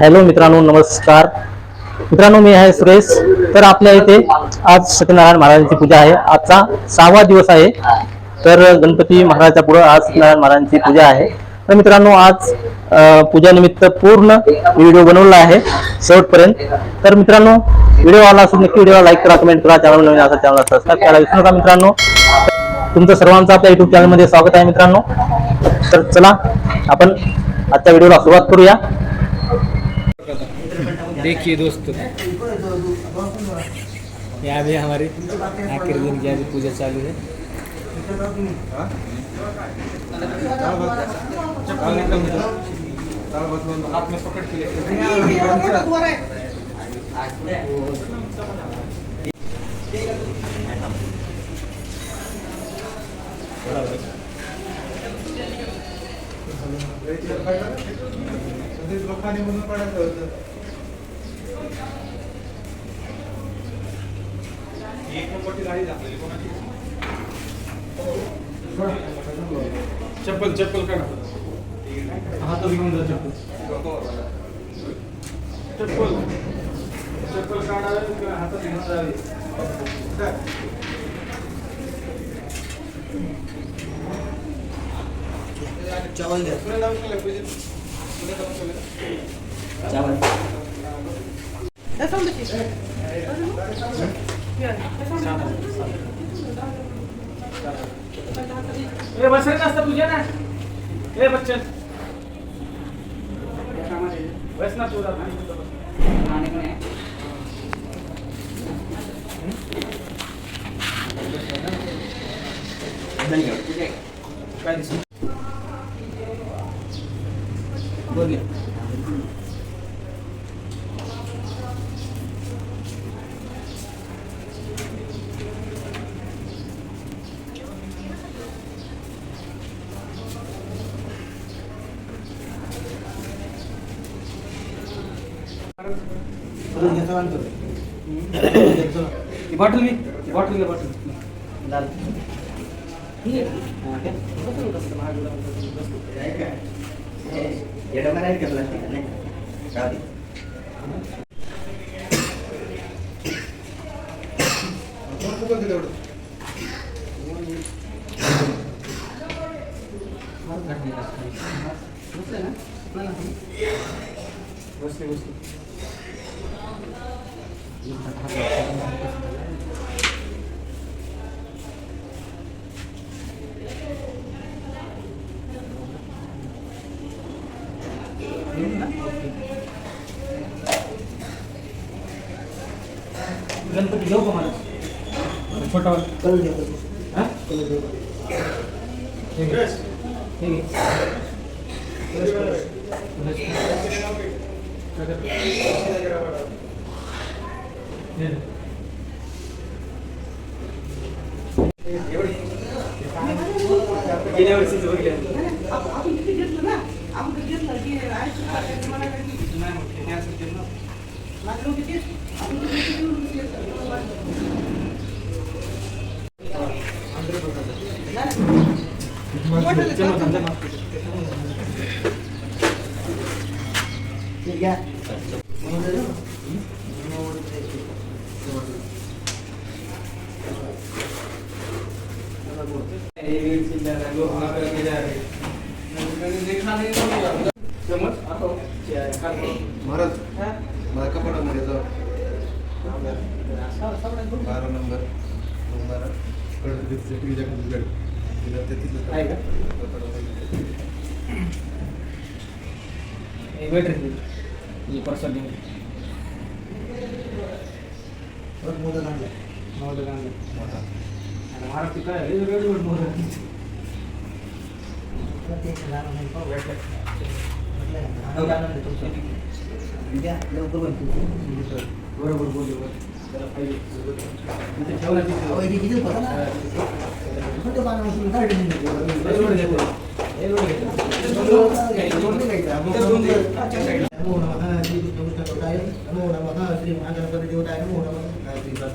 Hello मित्रांनो नमस्कार. मित्रांनो मी आहे सुरेश. तर आपल्या इथे आज सत्यनारायण महाराजांची पूजा आहे. आजचा सहावा दिवस आहे. तर गणपती महाराजाच्या पुढे आज सत्यनारायण महाराजांची पूजा आहे. तर मित्रांनो आज पूजानिमित्त पूर्ण व्हिडिओ बनवला आहे शेवटपर्यंत. तर मित्रांनो व्हिडिओ आला असेल नक्की व्हिडिओला लाईक करा कमेंट करा चॅनल नवीन असा चॅनल सबस्क्राईब करायला विसरू नका मित्रांनो. तुमचं सर्वांचं आपल्या युट्यूब चॅनलमध्ये स्वागत आहे मित्रांनो. तर चला आपण आजच्या व्हिडिओला सुरुवात करूया. देखिए दोस्तों। यहाँ भी हमारी आखिर दिन की अभी पूजा चालू है। चप्पल चप्पल काढा. हातात घेऊन जा चप्पल. चप्पल चप्पल काढावे हातात घेऊन जावे चावल द्या पुढे ए बसन नसतं तुझ्या ना? ए बच्चन। बस ना तुझा काय दिसत बघ what will be गणपती दे दो मला छोटा हा? हे। घे. हे। घे. हे महाराज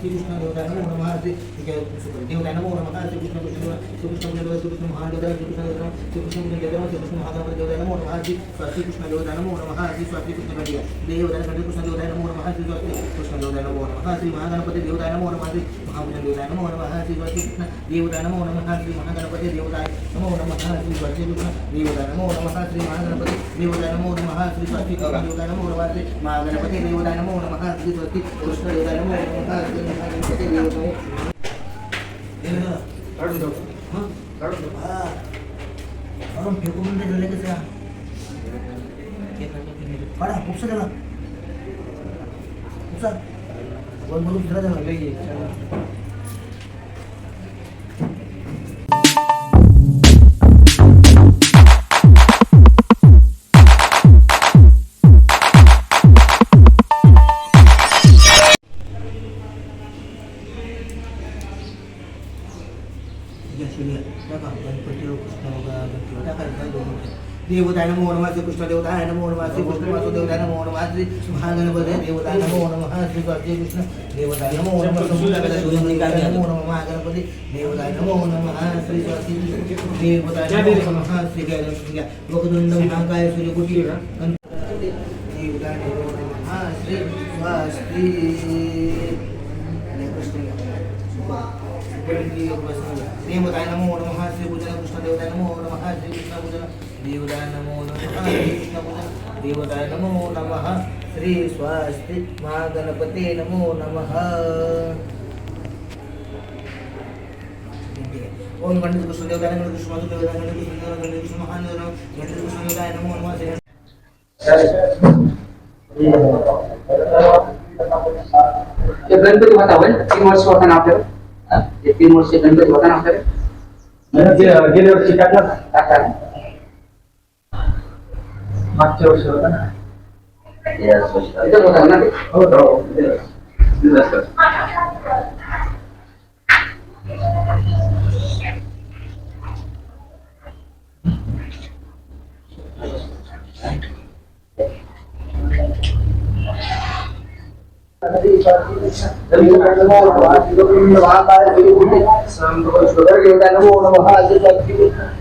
कृष्ण देवताय नमो नमः देवताय नमो नमः श्री कृष्ण देवताय नमो नमः श्री देवताय नमो नमः श्री कृष्ण कृष्ण श्री कृष्ण कृष्ण श्री कृष्ण महादेव देवताय नमो नमः श्री स्वाति कृष्ण देवताय नमो नमः श्री स्वाति कृष्ण घटिया देवताय कृष्ण देवताय नमो नमः श्री देवताय नमो नमः श्री महागणपति देवताय नमो नमः श्री महाभूषण देवताय नमो नमः श्री स्वाति कृष्ण देवताय नमो नमः श्री महागणपति देवताय नमो नमः श्री स्वाति कृष्ण देवताय नमो नमः श्री महागणपति देवताय नमो नमः श्री स्वाति कृष्ण देवताय नमो नमः श्री महागणपति देवताय नमो नमः श्री स्वाति कृष्ण देवताय नमो नमः श्री महागणपति देवताय काढून जाऊ हं? काढून जाऊ हा. अरे फेकून म्हणजे झाले कसं पडा उपसा त्याला उपसा वन बोलून फिरा देवताय नमो नमः श्री कृष्ण देवताय नमो नमः श्री कृष्ण वासु देवताय नमो नमः श्री महागणपती देवताय नमो नमः श्री स्वाती कृष्ण देवताय नमो नमः देवताय नमो नमः महागणपती देवताय नमो नमः श्री स्वाती देवताय नमो नमः श्री गणपती लोकदंड महाकाय सूर्यकोटी देवताय नमो नमः श्री स्वास्ती। श्री स्वस्ति महागणपते नमो नमः ओम गणेश कृष्ण देवताय नमो कृष्ण मातु देवताय नमो कृष्ण देवताय नमो कृष्ण महान नमो गणेश कृष्ण देवताय नमो नमः श्री ते गणपती होता होय तीन वर्ष होता ना आपल्याला हा? ते तीन वर्ष गणपती होता ना आपल्याला गेल्या वर्षी टाकला टाका. मागच्या वर्षी होता ना इथंच होता ना ते देवताय नमो नमः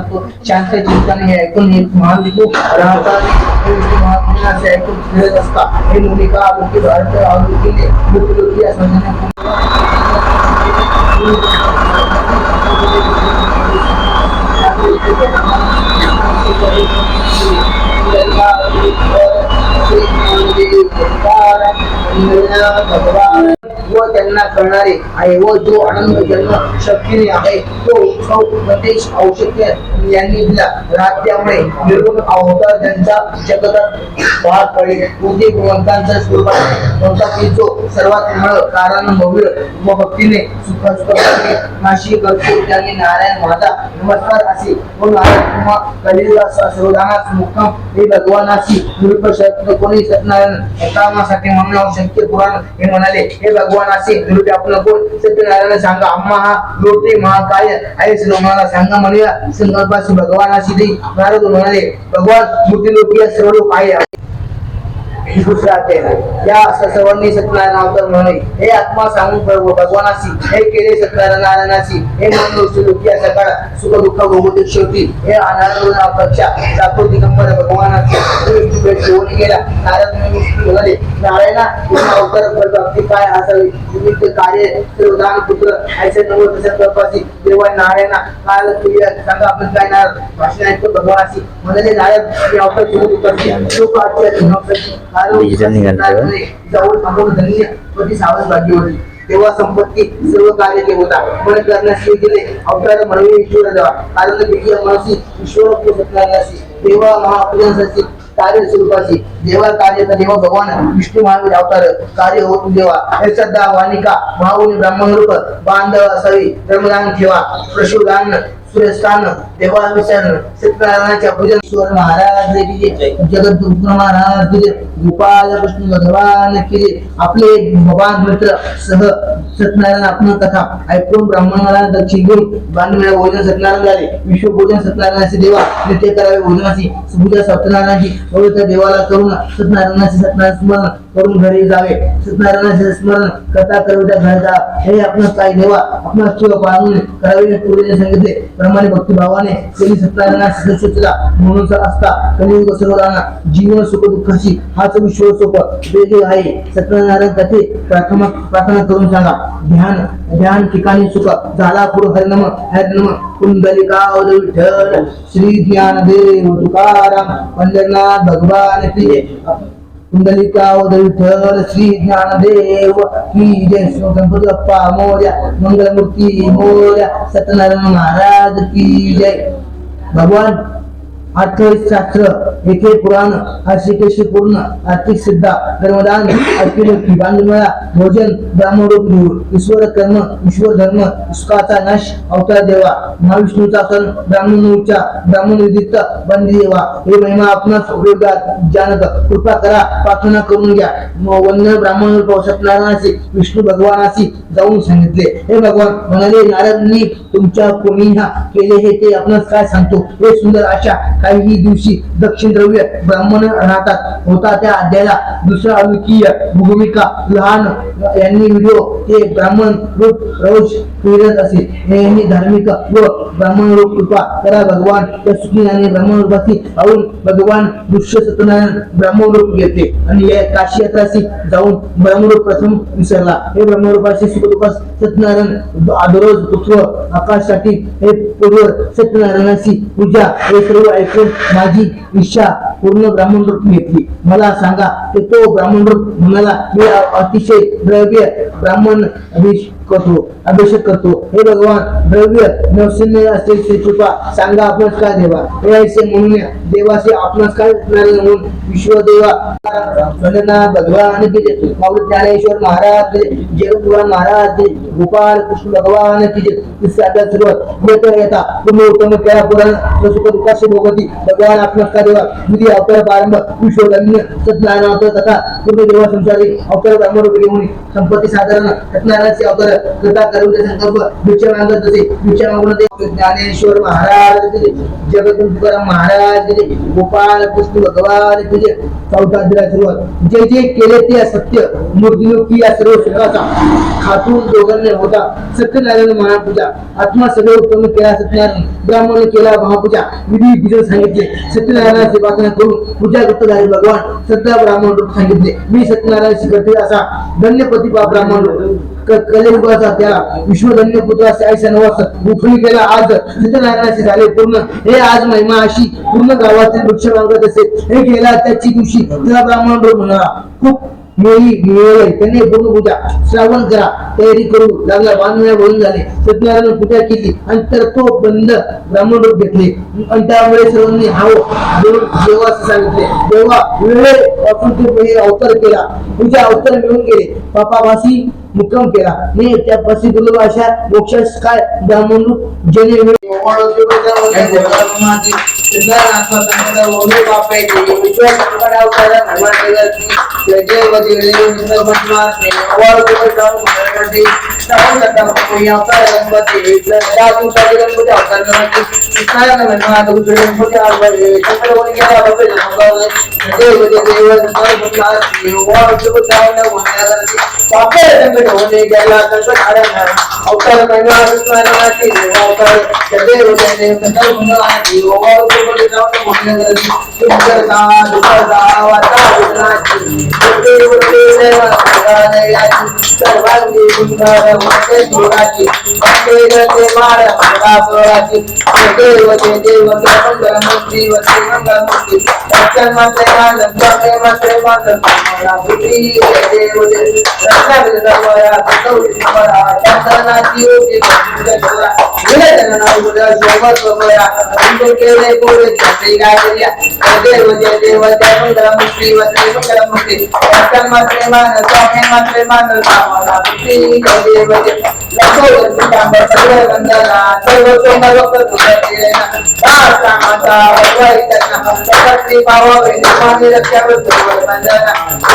सांगतो शांत चिंतन हे ऐकून एक हे विष्णू महात्म्याचे ऐकून फिरत असता हे मुनिका मुक्ती भारत आवृत्तीने मृत्यूलोकी या Thank भगवान व त्यांना करणारे आहे व जो आनंद जन्म शक्तीने आहे तो उत्सव प्रदेश औषध्य यांनी दिला. राहत त्यामुळे निर्गुण अवतार त्यांचा जगतात पार पडेल. उदे गुणवंतांचा स्वरूप आहे कोणता की जो सर्वात मळ कारण भव्य व भक्तीने सुख सुख नाशी करतो. त्यांनी नारायण माझा नमस्कार असे व नारायण कुमार कलिदास सर्वदानास मुक्काम हे भगवानाची निरुपशक्त कोणी सत्न सत्यनारायण म्हणून शक्य पुराण हे म्हणाले हे भगवान असे निरुपे आपण कोण सत्यनारायण सांगा आम्हा हा लोटे महाकाय आहे श्रीमाला सांगा म्हणूया संकल्पाशी भगवान अशी नारद म्हणाले भगवान मूर्ती लोकी सर्व लोक आहे दुसरा अध्याय या स- सर्वांनी सत्यनारायण अवतार म्हणे हे आत्मा सांगून प्रभू भगवानाशी हे केले सत्यनारायण नारायणाशी हे मन लोक या सकाळ सुख दुःख भोगवते शेवटी हे अनाथ अपेक्षा जातो दिगंबर भगवानाची भेट घेऊन गेला नारद म्हणाले नारायणा तुझा अवतार फलप्राप्ती काय असावी निमित्त कार्य सर्वदान पुत्र ऐसे नव तसे देवा आपण भगवानाशी म्हणाले नारद मी अवतार घेऊन करते लोक आजच्या डिजिटल निघालं जाऊन थांबवून धन्य कधी सावध भाग्य होती तेव्हा संपत्ती सर्व कार्य ते होता करण्यास ते गेले अवतार म्हणून ईश्वर देवा कारण विजय मनसी ईश्वर सत्यासी देवा महापुरुषाची कार्य स्वरूपाची देवा कार्य देव देवा भगवान विष्णू महावीर अवतार कार्य होत देवा. हे श्रद्धा वानिका महामुनी ब्राह्मण रूप बांधव असावी ब्रह्मदान ठेवा. प्रशुदान सूर्यस्थान तेव्हा विसरण सत्यनारायणाच्या पूजन स्वर महाराज की जय जगत महाराज की गोपाल कृष्ण भगवान की आपले भगवान मित्र सह सत्यनारायण आपण कथा ऐकून ब्राह्मणाला दक्षिण घेऊन बांधलेल्या भोजन सत्यनारायण झाले. विश्व भोजन सत्यनारायणाचे देवा नित्य करावे भोजनाची. पूजा सत्यनारायणाची. पवित्र देवाला करून सत्यनारायणाचे सत्यनारायण स्मरण करून घरी जावे. सत्यनारायणाचे स्मरण कथा कविता जा. हे आपण काय देवा आपण शिव पाहून करावे पूर्वीने सांगितले. प्रमाणे भक्तिभावाने केली सत्यनारायणाची सत्यता म्हणून असता कलियुग सर्वांना जीवन सुख दुःखाशी हाच विश्व सोप. वेगळी आहे. सत्यनारायण कथे प्रार्थना प्रार्थना करून सांगा ध्यान ध्यान ठिकाणी सुख. झाला पुढ हरिनम हरिनम. कुंडलिका विठ्ठल श्री ज्ञानदेव तुकाराम पंढरनाथ भगवान की जय. कुंडलिका विठ्ठल श्री ज्ञानदेव की जय शिव गणपती बाप्पा मोर्या मंगलमूर्ती मोर्या सत्यनारायण महाराज की जय भगवान अठ्ठावीस शास्त्र एके पुराण हर्षिकेशी पूर्ण आर्थिक सिद्धा कर्मदान अल्पिमुखी बांधमेळा भोजन ब्राह्मणोप निवड ईश्वर कर्म ईश्वर धर्म सुखाचा नाश अवतार देवा महाविष्णूचा सण ब्राह्मण उच्चा ब्राह्मण विदित बंदी देवा हे महिमा आपणास उपयोगात जानक कृपा करा प्रार्थना करून घ्या. वन्य ब्राह्मण पाहू सत्यनारायणाचे विष्णू भगवानाशी जाऊन सांगितले. हे भगवान म्हणाले नारदनी तुमच्या कोणी केले हे ते आपणास काय सांगतो? हे सुंदर आशा काही दिवशी दक्षिण द्रव्य ब्राह्मण राहतात. होता त्या अध्यायाला दुसरा अलुकीय भूमिका. लहान यांनी व्हिडिओ ते ब्राह्मण रूप रोज फिरत असे. हे यांनी धार्मिक व ब्राह्मण रूप कृपा करा. भगवान त्या आणि ब्राह्मण रूपाची पाहून भगवान दृश्य सत्यनारायण ब्राह्मण रूप घेते. आणि या काशी यात्राशी जाऊन ब्राह्मण रूप प्रथम विसरला. हे ब्राह्मण रूपाचे सत्यनारायण दररोज पृथ्व आकाशासाठी हे पूर्व सत्यनारायणाची पूजा हे सर्व ऐकून माझी इच्छा पूर्ण ब्राह्मण रूप घेतली. मला सांगा की तो ब्राह्मण रूप म्हणाला मी अतिशय द्रव्य ब्राह्मण करतो अभिषेक करतो हे भगवान, द्रव्य नवसन्य असेल श्री कृपा, सांगा आपण काय देवा? ऐसे म्हणून देवाचे आपणास काय म्हणून? विश्वदेवा भजनाथ भगवान की जय. माऊली ज्ञानेश्वर महाराज जगद्गुरू महाराज गोपाल कृष्ण भगवान की जय. आता सुरुवात येता येता तुम्ही उत्तम केला पुराण, सुख दुःखाशी भोगती भगवान आपणास काय देवा? विधी, अवतार, प्रारंभ विश्वधन्य सत्यनारायण तथा पूर्ण देवा संसारी अवतार ब्रह्म रूप संपत्ती साधारण सत्यनारायणाचे अवतार कृता करून संकल्प मागत मागून ज्ञानेश्वर महाराज जय तुकाराम महाराज गोपाल कृष्ण भगवान अध्याय सुरुवात जे जे केले ते या सर्व खातून दोघांनी होता, सत्यनारायण महापूजा. आत्मा सगळे उत्तम केला सत्यनारायण. ब्राह्मण केला महापूजा. विधी सांगितले. करून पूजा झाले भगवान. सत्य ब्राह्मण रूप सांगितले. मी सत्यनारायणाची करते असा धन्यपती ब्राह्मण रूप. क- त्याला. विश्वधन्य पुत्राचे असे ऐसा नवास उठून केला आज. सत्यनारायणाचे झाले पूर्ण. हे आज महिमा अशी पूर्ण गावातील वृक्ष मागत असे. हे गेला त्याची दिवशी. त्याला ब्राह्मण रूप म्हणाला खूप मेळी मिळवले त्यांनी पूर्ण पूजा. श्रावण करा. तयारी करू. लागला. बांधण्या बोलून झाले. सत्यनारायण पूजा केली. आणि तर तो बंद ब्राह्मण रूप घेतले. आणि त्यामुळे सर्वांनी हाव देव देवास सांगितले. देवा वेळे आपण तू अवतार केला. पूजा अवतार मिळून गेले. पापाभासी मुक्काम केला. मी त्या पसी दुर्लभ अशा मोक्षास काय ब्राह्मण रूप जने अवतार महिमा कृष्णाची अवतार करण्यासाठी अवतार त्याचे होते सकल मंगळाची ओवाळ सोबत जाऊन म्हणण्यासाठी सुंदरता दुसरता वाता विसराची ते होते सर्व संगळाची सर्वांगी सुंदर म्हणजे जोडाची म्हणजे गते मार सदा सोळाची देवते देव मंगल मूर्ती वते मंगल मूर्ती सत्य माते कान सत्य माते माते मला भूती देवते सत्य विदर्भया सौरी परा चंदन वंदना सर्व सोमर तुझे दाता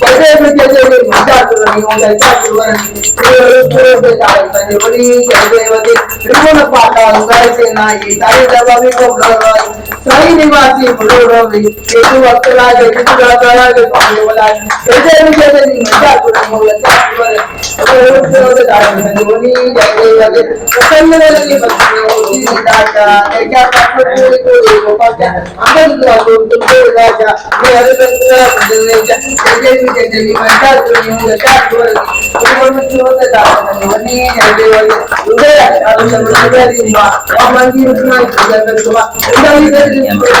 जय देव जय दुर्गा दुर्गा संसारी आनंद आपे गुरुमारी वारी वारी जन्म मना देवारी हरी प्रभु का देवारी जय देव जय देव मज़ा तुरनी ओम जय तुरनी पूरे पे तारे तने बड़ी जय देव जय त्रिभुवन पाता उगाय से नाही तारे जबाबी को ब्लगाई सही निवासी बुलोरोवी केतु अक्तराज केतु राजराज बोला जय देव जय मज़ा जय तुरनी पूरे तारे तने बड़ी जय देव प्रसन्न लगे बच्चे ओसी दाता क्या पूरी को पाता आनंद राजा होता तुम राजा मारा ने जय जय ಚಂದ್ರಿಗೆ ಮಂಟಾತು ನೀವು ಗಟ್ಟಾತು ಕುರುಗಳು ಚೋದತಾತನ ನಿವನೇ ನಡೆಯುವಲ್ಲಿ ಹೃದಯ ಅದನ್ನು ಹೃದಯದಿಂದ ಮಂಗಿ ಹೃದಯ ಕುಮಾರ ಉಂಟಾಗಿದ್ದರೆ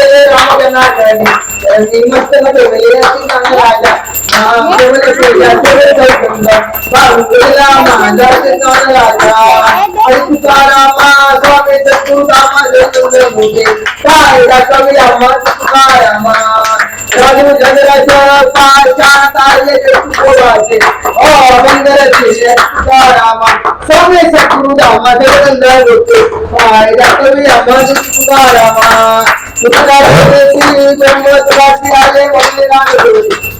केले स्वामी तुकारामा स्वामी सत्तुरामा जय काय कवी तुकारामा राजू जगराच्या पाशा तारे तुकोवाचे ओ बंदरचे तुकारामा स्वामी सत्तुरामा जगदंदा होते काय कवी आम्हा तुकारामा तुकारामाची जन्मत्राची आले वंदे नाम जय मस्तक केले अशी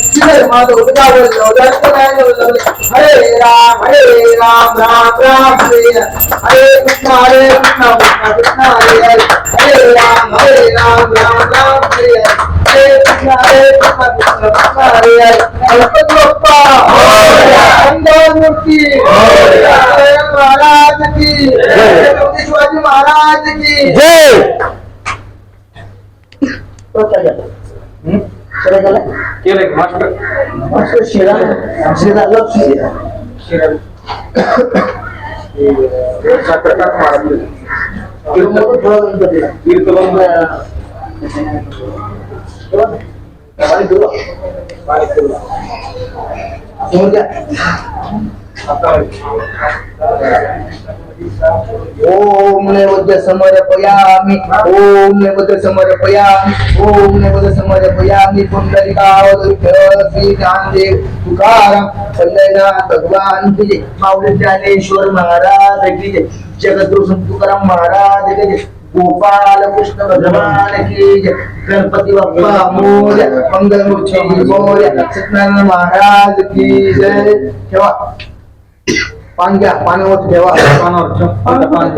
हरे राम हरे राम राम राम हरे हरे कृष्ण हरे कृष्ण कृष्ण कृष्ण हरे हरे हरे राम हरे राम राम राम हरे हरे हरे कृष्ण हरे कृष्ण कृष्ण कृष्ण हरे हरे गणपती बाप्पा मंगल महाराज की शिवाजी महाराज की जय केलंय मास्टर. मास्टर शिरा. शिरा लक्ष शिरा. साखरकात मारले कीर्तन पाणी पिऊ पाणी पिऊ ओम नैवेद्य समर्पयामि ओम नैवेद्य समर्पयामि ओम नैवेद्य समर्पयामि पुंडलिकावधूत श्री ज्ञानदेव तुकाराम पंढरीनाथ भगवान की जय। माऊली ज्ञानेश्वर महाराज की जय। जगद्गुरु संत तुकाराम महाराज की जय। गोपाल कृष्ण भगवान की गणपती बाप्पा मोर्या मंगल मूर्ती मोर्या सत्यनारायण महाराज की जय ठेवा पान घ्या पानावर ठेवा पानावर ठेवा पान पान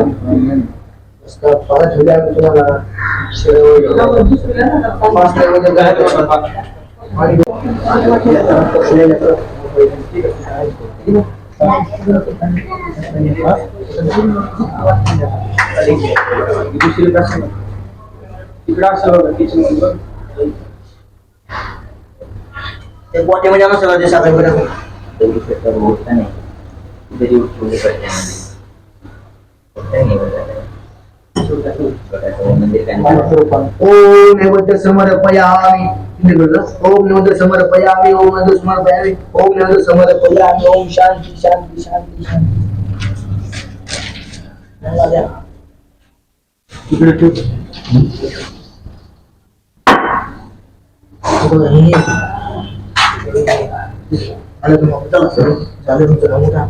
ठेवल्या तुम्हाला पाच ठेवले आणि ते गोट्यामध्ये आणा सगळं ते साखरेपर्यंत ओम नैवेद्य समर्पयामि ओम नैवेद्य समर्पयामि ओम नैवेद्य समर्पयामि ओम नैवेद्य समर्पयामि ओम शांती शांती शांती शांती आलं तुम्हाला चला सर झालं तुमचं काम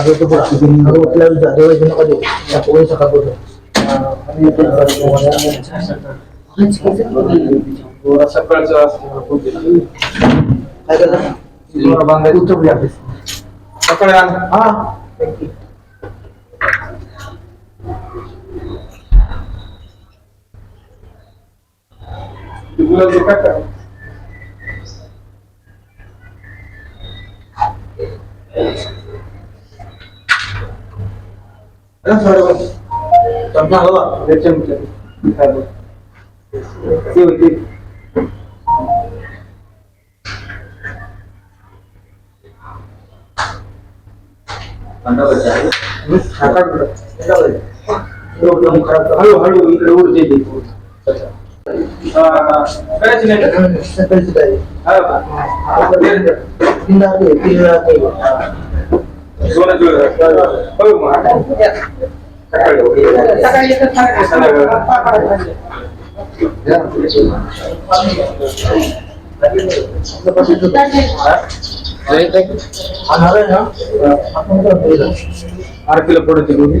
Sabi ko po, nag-upload na, doon din ako dito. Sa puwi sa kagulo. Ano yung pinag-upload mo? Wala na yung sasaka. Ora saprat sa akin. Kaya na. Siguro bangga dito ba? Sakaran. Ah, Thank you. ચમચા હવા બે ચમચા બરાબર સેવ તીખ hello hello ಈ ಕಡೆ ಊರು ಬೇಕು ಕಳಿಸಿದ್ದಾರೆ बोलू? आरतीला पडते दोन्ही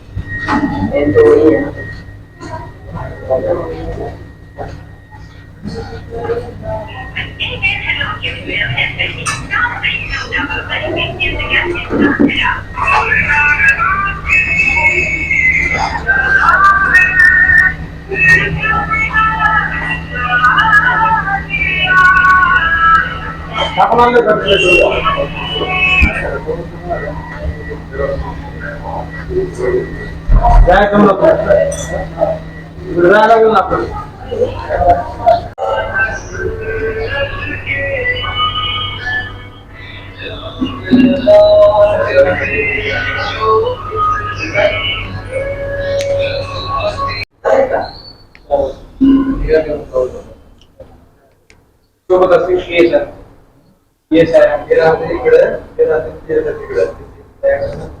えっと、いいや。এখন আমরা করতে পারি सोबत असेल केस आहे. केस आहे. निघून जाऊ नका येऊ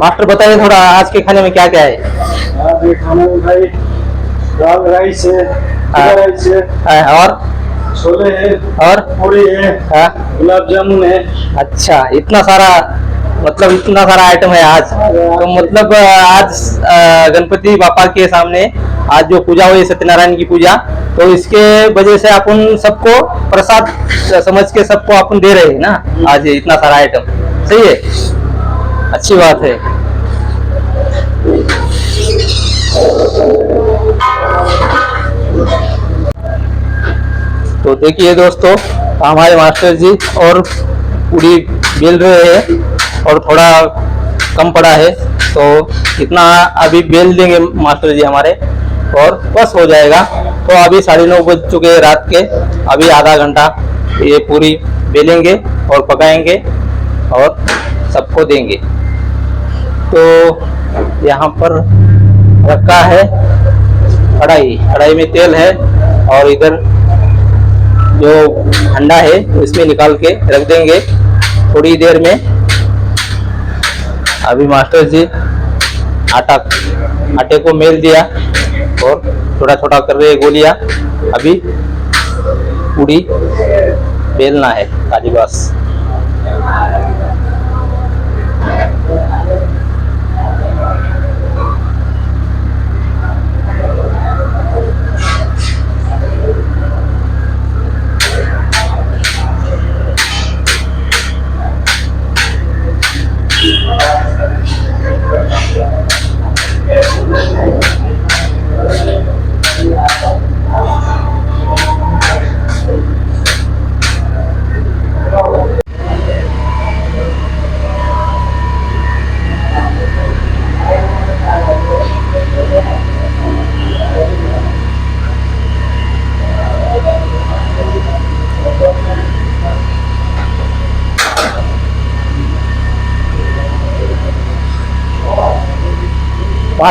मास्टर बताइए थोड़ा आज के खाने में क्या क्या है? आज ये खाने में भाई दाल राइस है हाँ। राइस है। है, और? छोले है और? पूरी है हाँ? गुलाब जामुन है। अच्छा इतना सारा मतलब इतना सारा आइटम है आज। तो मतलब आज गणपति बापा के सामने आज जो पूजा हुई सत्यनारायण की पूजा तो इसके वजह से अपन सबको प्रसाद समझ के सबको अपन दे रहे हैं ना? आज इतना सारा आइटम सही है? अच्छी बात है। तो देखिए दोस्तों हमारे मास्टर जी और पूरी बेल रहे हैं और थोड़ा कम पड़ा है। तो इतना अभी बेल देंगे मास्टर जी हमारे और बस हो जाएगा। तो अभी साढ़े नौ बज चुके हैं रात के। अभी आधा घंटा ये पूरी बेलेंगे और पकाएँगे और सबको देंगे। तो यहाँ पर रखा है कढ़ाई। कढ़ाई में तेल है और इधर जो अंडा है, इसमें निकाल के रख देंगे थोड़ी देर में। अभी मास्टर जी आटा, आटे को मेल दिया और थोड़ा थोड़ा कर रहे गोलियाँ। अभी पूरी बेलना है खाली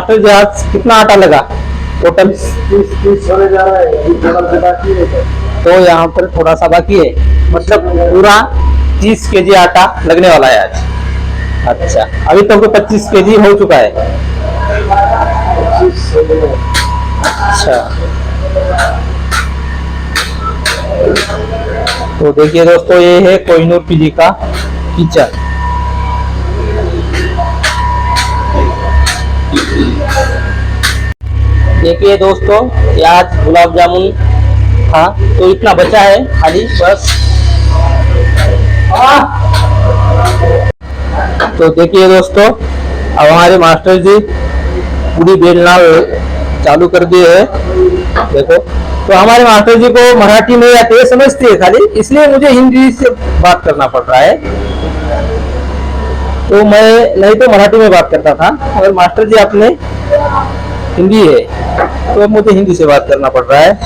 मास्टर जी आज कितना आटा लगा? टोटल तो यहाँ पर थोड़ा सा बाकी है। मतलब पूरा तीस के जी आटा लगने वाला है आज। अच्छा अभी तक तो पच्चीस के जी हो चुका है। अच्छा। तो देखिए दोस्तों, ये है कोहिनूर पीजी का किचन। देखिए दोस्तों, ये आज गुलाब जामुन था तो इतना बचा है खाली, बस। तो देखिए दोस्तों, अब हमारे मास्टर जी पूरी बेलना चालू कर दिए है। देखो तो हमारे मास्टर जी को मराठी में है समझती है खाली, इसलिए मुझे हिंदी से बात करना पड़ रहा है। तो मैं, नहीं तो मराठी में बात करता था, मगर मास्टर जी अपने हिंदी है। तो अब मुझे हिंदी से बात करना पड़ रहा है।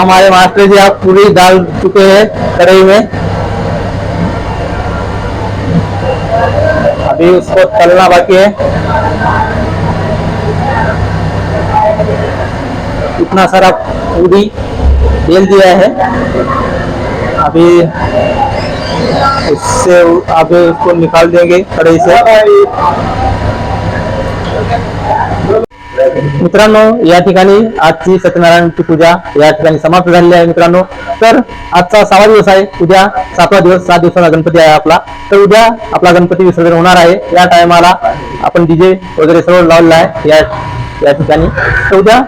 हमारे मास्टर जी, आप पूरी डाल चुके हैं कढ़ाई में। अभी उसको तलना बाकी है। इतना सारा पूरी बेल दिया है। अभी उससे अभी उसको निकाल देंगे कढ़ाई से। मित्रांनो या ठिकाणी आजची सत्यनारायणची पूजा या ठिकाणी समाप्त झालेली आहे मित्रांनो. तर आजचा सहावा दिवस आहे. उद्या सातवा दिवस सात दिवसाचा गणपती आहे आपला. तर उद्या आपला गणपती विसर्जन होणार आहे. या टायमाला आपण डीजे वगैरे सर्व लावलेला आहे या या ठिकाणी. तर उद्या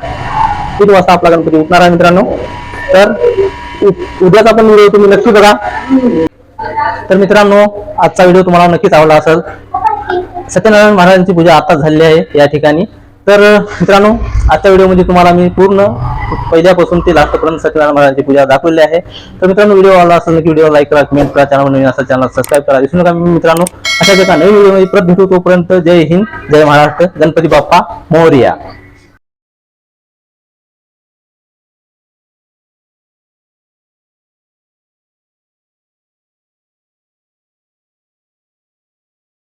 तीन वाजता आपला गणपती उठणार आहे मित्रांनो? तर उद्याचा पण व्हिडिओ तुम्ही नक्की बघा. तर मित्रांनो आजचा व्हिडिओ तुम्हाला नक्कीच आवडला असेल. सत्यनारायण महाराजांची पूजा आता झालेली आहे या ठिकाणी. तर मित्रांनो आजच्या व्हिडिओमध्ये तुम्हाला मी पूर्ण पहिल्यापासून ते लास्टपर्यंत सत्यनारायण महाराजांची पूजा दाखवलेली आहे. तर मित्रांनो व्हिडिओ आवडला असेल की व्हिडिओ लाईक करा कमेंट करा चॅनल नवीन असा चॅनल सबस्क्राईब करा. विसरू नका मित्रांनो. अशा एका नवीन व्हिडिओमध्ये परत भेटू तोपर्यंत जय हिंद जय महाराष्ट्र गणपती बाप्पा मोरया.